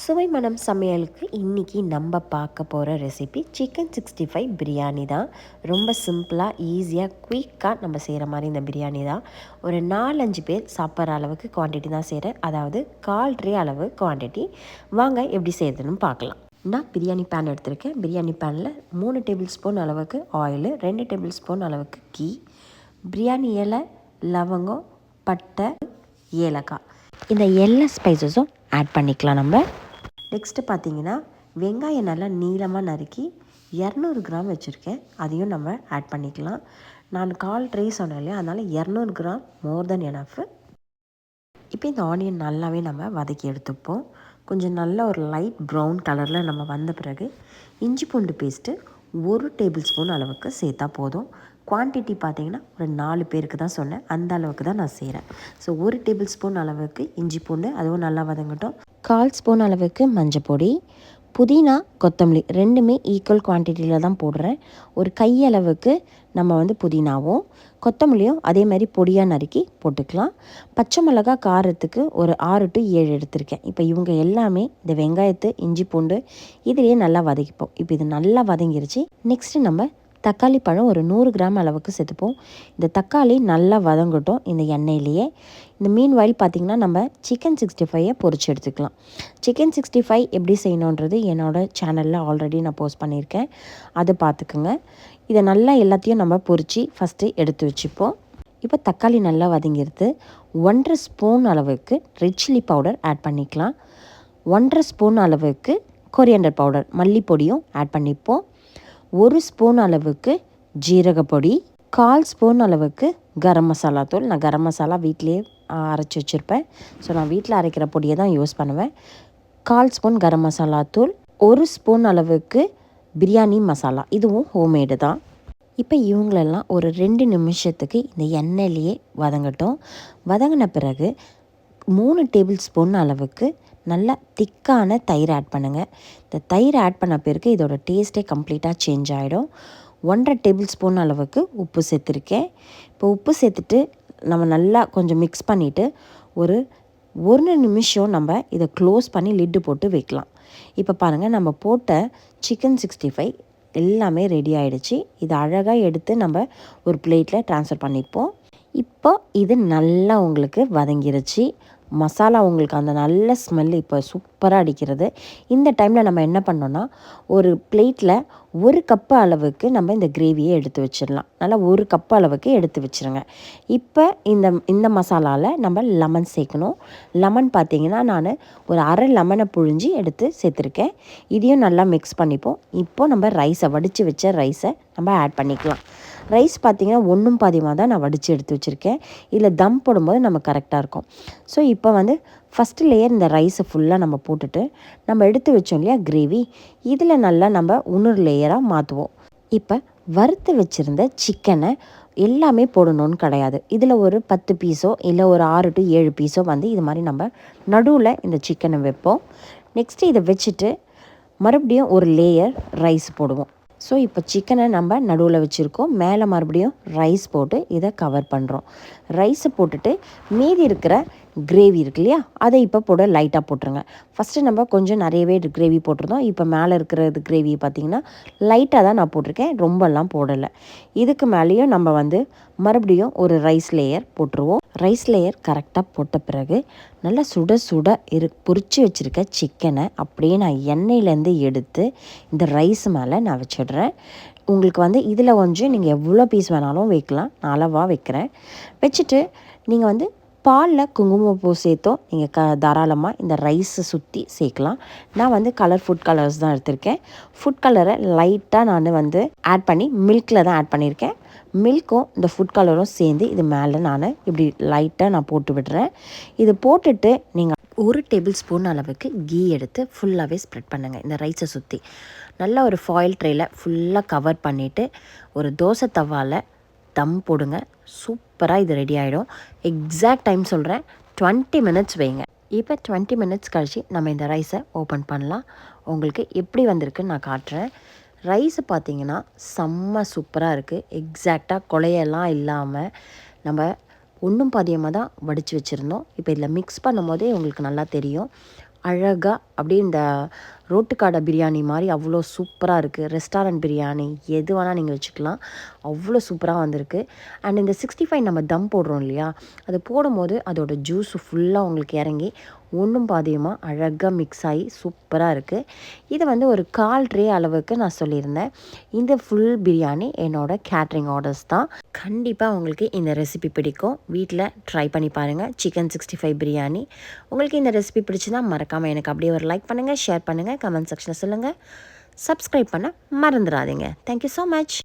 சுவை மனம் சமையலுக்கு இன்றைக்கி நம்ம பார்க்க போகிற recipe chicken sixty five biryani தான். ரொம்ப சிம்பிளாக ஈஸியாக குயிக்காக நம்ம செய்கிற மாதிரி இந்த பிரியாணி தான். ஒரு நாலஞ்சு பேர் சாப்பிட்ற அளவுக்கு குவான்டிட்டி தான் செய்கிறேன் அதாவது கால் ட்ரே அளவு குவான்டிட்டி வாங்க எப்படி செய்யறதுன்னு பார்க்கலாம். நான் பிரியாணி பேன் எடுத்திருக்கேன். பிரியாணி பேனில் மூணு டேபிள் ஸ்பூன் அளவுக்கு ஆயில் ரெண்டு டேபிள் ஸ்பூன் அளவுக்கு கீ பிரியாணி இலை லவங்கம் பட்டை ஏலக்காய். இந்த எல்லா ஸ்பைசஸும் ஆட் பண்ணிக்கலாம் நம்ம. நெக்ஸ்ட்டு பார்த்தீங்கன்னா வெங்காயம் நல்லா நீளமாக நறுக்கி இரநூறு கிராம் வச்சுருக்கேன். அதையும் நம்ம ஆட் பண்ணிக்கலாம். நான் கால் ட்ரே சொன்னேன் இல்லையா? அதனால் இரநூறு கிராம் மோர் தென் எனஃப் இப்போ இந்த ஆனியன் நல்லாவே நம்ம வதக்கி எடுத்துப்போம். கொஞ்சம் நல்ல ஒரு லைட் ப்ரௌன் கலரில் நம்ம வந்த பிறகு இஞ்சி பூண்டு பேஸ்ட்டு ஒரு டேபிள் ஸ்பூன் அளவுக்கு சேர்த்தா போதும். குவான்டிட்டி பார்த்தீங்கன்னா ஒரு நாலு பேருக்கு தான் சொன்னேன். அந்த அளவுக்கு தான் நான் செய்கிறேன் ஸோ ஒரு டேபிள் ஸ்பூன் அளவுக்கு இஞ்சி பூண்டு அதுவும் நல்லா வதங்கட்டும். கால் ஸ்பூன் அளவுக்கு மஞ்சப்பொடி புதினா கொத்தமல்லி ரெண்டுமே ஈக்குவல் குவான்டிட்டியில் தான் போடுறேன். ஒரு கையளவுக்கு நம்ம வந்து புதினாவும் கொத்தமல்லியும் அதே மாதிரி பொடியாக நறுக்கி போட்டுக்கலாம். பச்சை மிளகா காரத்துக்கு ஒரு ஆறு டு ஏழு எடுத்திருக்கேன். இப்போ இவங்க எல்லாமே இந்த வெங்காயத்து இஞ்சி பூண்டு இதுலேயே நல்லா வதக்கிப்போம். இப்போ இது நல்லா வதங்கிருச்சு. நெக்ஸ்ட்டு நம்ம தக்காளி பழம் ஒரு நூறு கிராம் அளவுக்கு சேர்த்துப்போம் இந்த தக்காளி நல்லா வதங்கட்டும் இந்த எண்ணெயிலேயே. இந்த மீன் வாயில் பார்த்திங்கன்னா நம்ம சிக்கன் சிக்ஸ்டி ஃபைவை பொறிச்சு எடுத்துக்கலாம். சிக்கன் சிக்ஸ்டி ஃபைவ் எப்படி செய்யணுன்றது என்னோடய சேனலில் ஆல்ரெடி நான் போஸ்ட் பண்ணியிருக்கேன். அதை பார்த்துக்குங்க. இதை நல்லா எல்லாத்தையும் நம்ம பொறிச்சு ஃபஸ்ட்டு எடுத்து வச்சுப்போம். இப்போ தக்காளி நல்லா வதங்கிடுது. ஒன்றரை ஸ்பூன் அளவுக்கு ரெட் சில்லி பவுடர் ஆட் பண்ணிக்கலாம். ஒன்றரை ஸ்பூன் அளவுக்கு கொரியண்டர் பவுடர் மல்லிப்பொடியும் ஆட் பண்ணிப்போம். ஒரு ஸ்பூன் அளவுக்கு ஜீரகப்பொடி கால் ஸ்பூன் அளவுக்கு கரம் மசாலா தூள். நான் கரம் மசாலா வீட்டிலேயே அரைச்சி வச்சுருப்பேன். ஸோ நான் வீட்டில் அரைக்கிற பொடியை தான் யூஸ் பண்ணுவேன். கால் ஸ்பூன் கரம் மசாலா தூள் ஒரு ஸ்பூன் அளவுக்கு பிரியாணி மசாலா. இதுவும் ஹோம்மேடு தான். இப்போ இவங்களெல்லாம் ஒரு ரெண்டு நிமிஷத்துக்கு இந்த எண்ணெயிலேயே வதங்கட்டும். வதங்கின பிறகு மூணு டேபிள் ஸ்பூன் அளவுக்கு நல்லா திக்கான தயிர் ஆட் பண்ணுங்கள் இந்த தயிர் ஆட் பண்ண பிறகு இதோட டேஸ்ட்டே கம்ப்ளீட்டாக சேஞ்ச் ஆகிடும் ஒன்றரை டேபிள் ஸ்பூன் அளவுக்கு உப்பு சேர்த்துருக்கேன். இப்போ உப்பு சேர்த்துட்டு நம்ம நல்லா கொஞ்சம் மிக்ஸ் பண்ணிவிட்டு ஒரு ஒரு நிமிஷம் நம்ம இதை க்ளோஸ் பண்ணி லிட்டு போட்டு வைக்கலாம். இப்போ பாருங்கள் நம்ம போட்ட சிக்கன் சிக்ஸ்டி ஃபைவ் எல்லாமே ரெடி ஆகிடுச்சு இதை அழகாக எடுத்து நம்ம ஒரு பிளேட்டில் ட்ரான்ஸ்ஃபர் பண்ணிப்போம். இப்போ இது நல்லா உங்களுக்கு வதங்கிருச்சு. மசாலா உங்களுக்கு அந்த நல்ல ஸ்மெல் இப்போ சூப்பராக அடிக்கிறது. இந்த டைமில் நம்ம என்ன பண்ணோன்னா ஒரு பிளேட்டில் ஒரு கப்பு அளவுக்கு நம்ம இந்த கிரேவியை எடுத்து வச்சிடலாம். நல்லா ஒரு கப்பு அளவுக்கு எடுத்து வச்சுருங்க. இப்போ இந்த இந்த மசாலாவில் நம்ம லெமன் சேர்க்கணும். லெமன் பார்த்திங்கன்னா நான் ஒரு அரை லெமனை புழிஞ்சி எடுத்து சேர்த்துருக்கேன். இதையும் நல்லா மிக்ஸ் பண்ணிப்போம். இப்போது நம்ம ரைஸை வடித்து வச்ச ரைஸை நம்ம ஆட் பண்ணிக்கலாம். ரைஸ் பார்த்திங்கன்னா ஒன்றும் பாதியமாக தான் நான் வடித்து எடுத்து வச்சுருக்கேன். இதில் தம் போடும்போது நம்ம கரெக்டாக இருக்கும். ஸோ இப்போ வந்து ஃபஸ்ட்டு லேயர் இந்த ரைஸை ஃபுல்லாக நம்ம போட்டுட்டு நம்ம எடுத்து வச்சோம் இல்லையா கிரேவி இதில் நல்லா நம்ம இன்னொரு லேயராக மாற்றுவோம் இப்போ வறுத்து வச்சுருந்த சிக்கனை எல்லாமே போடணும்னு கிடையாது. இதில் ஒரு பத்து பீஸோ இல்லை ஒரு ஆறு டு ஏழு பீஸோ வந்து இது மாதிரி நம்ம நடுவில் இந்த சிக்கனை வைப்போம். நெக்ஸ்ட்டு இதை வச்சுட்டு மறுபடியும் ஒரு லேயர் ரைஸ் போடுவோம். ஸோ இப்போ சிக்கனை நம்ம நடுவில் வச்சுருக்கோம். மேலே மறுபடியும் ரைஸ் போட்டு இதை கவர் பண்ணுறோம் ரைஸை போட்டுட்டு மீதி இருக்கிற கிரேவி இருக்கு இல்லையா அதை இப்போ போட லைட்டாக போட்டுருங்க. ஃபஸ்ட்டு நம்ம கொஞ்சம் நிறையவே கிரேவி போட்டிருந்தோம். இப்போ மேலே இருக்கிறது கிரேவி பார்த்திங்கன்னா லைட்டாக தான் நான் போட்டிருக்கேன். ரொம்பலாம் போடலை. இதுக்கு மேலேயும் நம்ம வந்து மறுபடியும் ஒரு ரைஸ் லேயர் போட்டுருவோம். ரைஸ் லேயர் கரெக்டாக போட்ட பிறகு நல்லா சுட சுட இரு பொறிச்சு வச்சுருக்க சிக்கனை அப்படியே நான் எண்ணெயிலேருந்து எடுத்து இந்த ரைஸ் மேலே நான் வச்சிடுறேன். உங்களுக்கு வந்து இதில் கொஞ்சம் நீங்கள் எவ்வளோ பீஸ் வேணாலும் வைக்கலாம். நான் அளவாக வைக்கிறேன். வச்சுட்டு நீங்கள் வந்து பாலில் குங்குமப்பூ சேர்த்தோம். நீங்கள் க தாராளமாக இந்த ரைஸை சுற்றி சேர்க்கலாம். நான் வந்து கலர் ஃபுட் கலர்ஸ் தான் எடுத்திருக்கேன். ஃபுட் கலரை லைட்டாக நான் வந்து ஆட் பண்ணி மில்கில் தான் ஆட் பண்ணியிருக்கேன். மில்க்கும் இந்த ஃபுட் கலரும் சேர்ந்து இது மேலே நான் இப்படி லைட்டாக நான் போட்டு விடுறேன். இது போட்டுட்டு நீங்கள் ஒரு டேபிள் ஸ்பூன் அளவுக்கு கீ எடுத்து ஃபுல்லாகவே ஸ்ப்ரெட் பண்ணுங்கள் இந்த ரைஸை சுற்றி நல்லா ஒரு ஃபாயில் ட்ரேயில் ஃபுல்லாக கவர் பண்ணிவிட்டு ஒரு தோசை தவாவில் தம் போடுங்க. சூப்பராக இது ரெடி ஆகிடும் எக்ஸாக்ட் டைம் சொல்கிறேன் டுவெண்ட்டி மினிட்ஸ் வைங்க. இப்போ டுவெண்ட்டி மினிட்ஸ் கழித்து நம்ம இந்த ரைஸை ஓப்பன் பண்ணலாம். உங்களுக்கு எப்படி வந்திருக்குன்னு நான் காட்டுறேன். ரைஸு பார்த்திங்கன்னா செம்ம சூப்பராக இருக்குது எக்ஸாக்டாக கொலையெல்லாம் இல்லாமல் நம்ம ஒன்றும் பாதியமாக தான் வடித்து வச்சுருந்தோம். இப்போ இதில் மிக்ஸ் பண்ணும்போதே உங்களுக்கு நல்லா தெரியும். அழகாக அப்படியே இந்த ரோட்டுக்காடை பிரியாணி மாதிரி அவ்வளோ சூப்பராக இருக்குது ரெஸ்டாரண்ட் பிரியாணி எது வேணால் நீங்கள் வச்சுக்கலாம். அவ்வளோ சூப்பராக வந்திருக்கு. அண்ட் இந்த சிக்ஸ்டி ஃபைவ் நம்ம தம் போடுறோம் இல்லையா? அது போடும்போது அதோடய ஜூஸ் ஃபுல்லாக உங்களுக்கு இறங்கி ஒன்றும் பாதியமாக அழகாக மிக்ஸ் ஆகி சூப்பராக இருக்குது இதை வந்து ஒரு கால் ட்ரே அளவுக்கு நான் சொல்லியிருந்தேன். இந்த ஃபுல் பிரியாணி என்னோடய கேட்ரிங் ஆர்டர்ஸ் தான். கண்டிப்பாக உங்களுக்கு இந்த ரெசிபி பிடிக்கும். வீட்டில் ட்ரை பண்ணி பாருங்கள் சிக்கன் சிக்ஸ்டி ஃபைவ் பிரியாணி. உங்களுக்கு இந்த ரெசிபி பிடிச்சுன்னா மறக்காமல் எனக்கு அப்படியே ஒரு லைக் பண்ணுங்கள் ஷேர் பண்ணுங்கள் கமெண்ட் செக்ஷனில் சொல்லுங்கள் சப்ஸ்கிரைப் பண்ண மறந்துடாதீங்க. Thank you so much